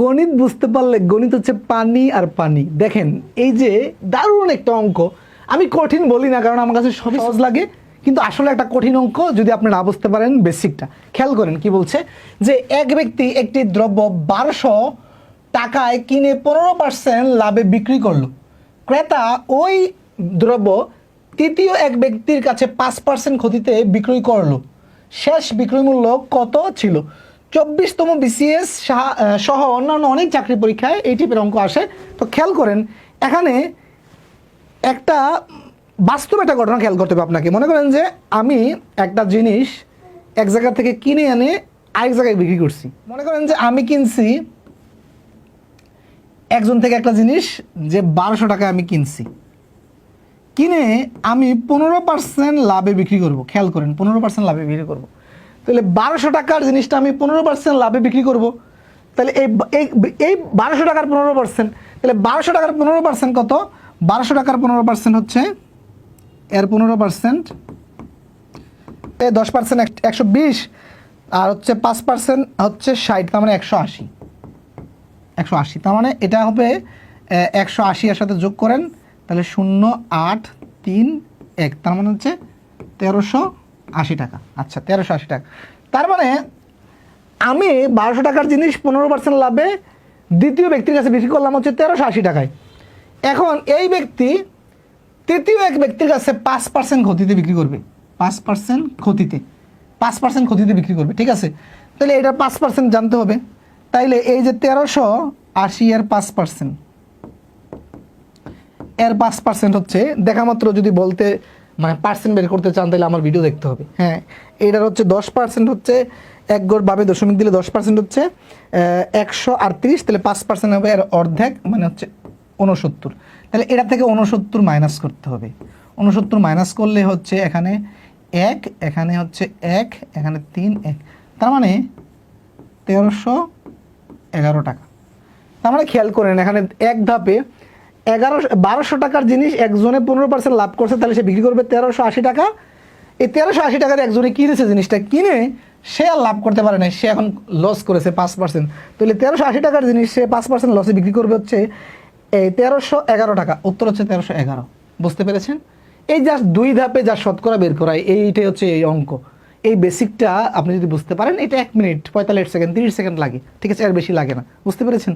গণিত বুঝতে পারলে গণিত হচ্ছে পানি আর পানি। দেখেন, এই যে দারুণ একটা অঙ্ক। আমি কঠিন বলি না, কারণ আমার কাছে সবই সহজ লাগে, কিন্তু আসলে একটা কঠিন অঙ্ক, যদি আপনি না বুঝতে পারেন, বেসিকটা। খেয়াল করেন কি বলছে? যে এক ব্যক্তি একটি দ্রব্য বারোশো টাকায় কিনে পনেরো পার্সেন্ট লাভে বিক্রি করল। ক্রেতা ওই দ্রব্য তৃতীয় এক ব্যক্তির কাছে পাঁচ পার্সেন্ট ক্ষতিতে বিক্রয় করল। শেষ বিক্রয় মূল্য কত ছিল? চব্বিশতম বিসিএস সহ অন্যান্য অনেক চাকরি পরীক্ষায় এই টাইপের অঙ্ক আসে। তো খেয়াল করেন, এখানে একটা বাস্তব একটা ঘটনা খেয়াল করতে হবে আপনাকে। মনে করেন যে আমি একটা জিনিস এক জায়গা থেকে কিনে এনে আরেক জায়গায় বিক্রি করছি। মনে করেন যে আমি কিনছি একজন থেকে একটা জিনিস যে বারোশো টাকায় আমি কিনছি। কিনে আমি পনেরো পার্সেন্ট লাভে বিক্রি করব। খেয়াল করেন, পনেরো পার্সেন্ট লাভে বিক্রি করব। তাহলে বারোশো টাকার জিনিসটা আমি পনেরো পার্সেন্ট লাভে বিক্রি করব। তাহলে এই এই- বারোশো টাকার পনেরো পার্সেন্ট তাহলে বারোশো টাকার পনেরো পার্সেন্ট কত? বারোশো টাকার পনেরো পার্সেন্ট হচ্ছে এর পনেরো পার্সেন্ট এ দশ পার্সেন্ট একশো বিশ, আর হচ্ছে পাঁচ পার্সেন্ট হচ্ছে ষাট, তার মানে একশো আশি। একশো আশি, তার মানে এটা হবে একশো আশি এর সাথে যোগ করেন, তাহলে শূন্য আট তিন এক, তার মানে হচ্ছে তেরোশো আশি টাকা। আচ্ছা তেরোশো আশি টাকা। তার মানে আমি বারোশো টাকার জিনিস পনেরো পার্সেন্ট লাভে দ্বিতীয় ব্যক্তির কাছে বিক্রি করলাম হচ্ছে তেরোশো আশি টাকায়। এখন এই ব্যক্তি তৃতীয় এক ব্যক্তির কাছে পাঁচ পার্সেন্ট ক্ষতিতে বিক্রি করবে। পাঁচ পার্সেন্ট ক্ষতিতে। পাঁচ পার্সেন্ট ক্ষতিতে বিক্রি করবে, ঠিক আছে? তাহলে এটা পাঁচ পার্সেন্ট জানতে হবে। তাইলে এই যে তেরোশো আশি এর পাঁচ পার্সেন্ট এর পাঁচ পার্সেন্ট হচ্ছে, দেখা মাত্র যদি বলতে মানে পার্সেন্ট বের করতে চান, তাহলে আমার ভিডিও দেখতে হবে। হ্যাঁ এটার হচ্ছে দশ পার্সেন্ট হচ্ছে এক গড় বাবে দশমিক দিলে দশ পার্সেন্ট হচ্ছে একশো আটত্রিশ, তাহলে পাঁচ পার্সেন্ট হবে এর অর্ধেক মানে হচ্ছে উনসত্তর তাহলে এটা থেকে উনসত্তর মাইনাস করতে হবে। উনসত্তর মাইনাস করলে হচ্ছে এখানে এক, এখানে হচ্ছে এক, এখানে তিন, এক। তার মানে তেরোশো এগারো টাকা। তার মানে খেয়াল করেন, এখানে এক ধাপে এগারোশো, বারোশো টাকার জিনিস একজনে পনেরো পার্সেন্ট লাভ করছে, তাহলে সে বিক্রি করবে তেরোশো আশি টাকা। এই তেরোশো আশি টাকার একজনে কিনেছে জিনিসটা? কিনে সে আর লাভ করতে পারে না সে এখন লস করেছে পাঁচ পার্সেন্ট তাহলে তেরোশো আশি টাকার জিনিস সে পাঁচ পার্সেন্ট লসে বিক্রি করবে হচ্ছে এই তেরোশো এগারো টাকা, উত্তর হচ্ছে তেরোশো এগারো। বুঝতে পেরেছেন? এই জাস্ট দুই ধাপে যা শতকরা বের করা, এইটাই হচ্ছে এই অঙ্ক। এই বেসিকটা আপনি যদি বুঝতে পারেন, এটা এক মিনিট, পঁয়তাল্লিশ সেকেন্ড, তিরিশ সেকেন্ড লাগে। ঠিক আছে আর বেশি লাগে না। বুঝতে পেরেছেন?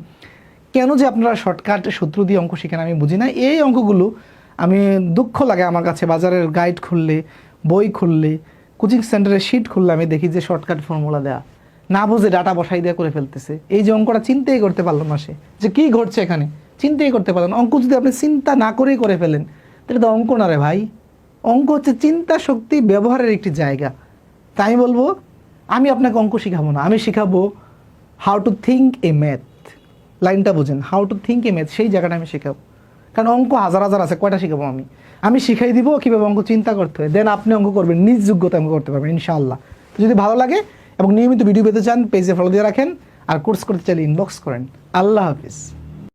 কেন যে আপনারা শর্টকাট সূত্র দিয়ে অঙ্ক শিখেন আমি বুঝি না। এই অঙ্কগুলো আমি দুঃখ লাগে আমার কাছে। বাজারের গাইড খুললে, বই খুললে কোচিং সেন্টারের শিট খুললে আমি দেখি যে শর্টকাট ফর্মুলা দেয়া। না বুঝে ডাটা বসাই দেওয়া করে ফেলতেছে। এই যে অঙ্কটা চিন্তাই করতে পারল না সে। যে কী ঘটছে এখানে? চিন্তাই করতে পারল না। অঙ্ক যদি আপনি চিন্তা না করেই করে ফেলেন, তাহলে তো অঙ্ক না রে ভাই। অঙ্ক হচ্ছে চিন্তা শক্তি ব্যবহারের একটি জায়গা। তাই বলব, আমি আপনাকে অঙ্ক শিখাবো না। আমি শিখাবো how to think a math লাইনটা বুঝেন how to think a math সেই জায়গাটা আমি শেখাবো। কারণ অঙ্ক হাজার হাজার আছে, কয়টা শিখাবো আমি? আমি শিখাই দিব কীভাবে অঙ্ক চিন্তা করতে হয় দেন আপনি অঙ্ক করবেন, নিজ যোগ্যতা অঙ্ক করতে পারবেন, ইনশাআল্লাহ। তো যদি ভালো লাগে, এবং নিয়মিত ভিডিও পেতে চান পেজে ফলো দিয়ে রাখেন, আর কোর্স করতে চাইলে ইনবক্স করেন। আল্লাহ হাফিজ।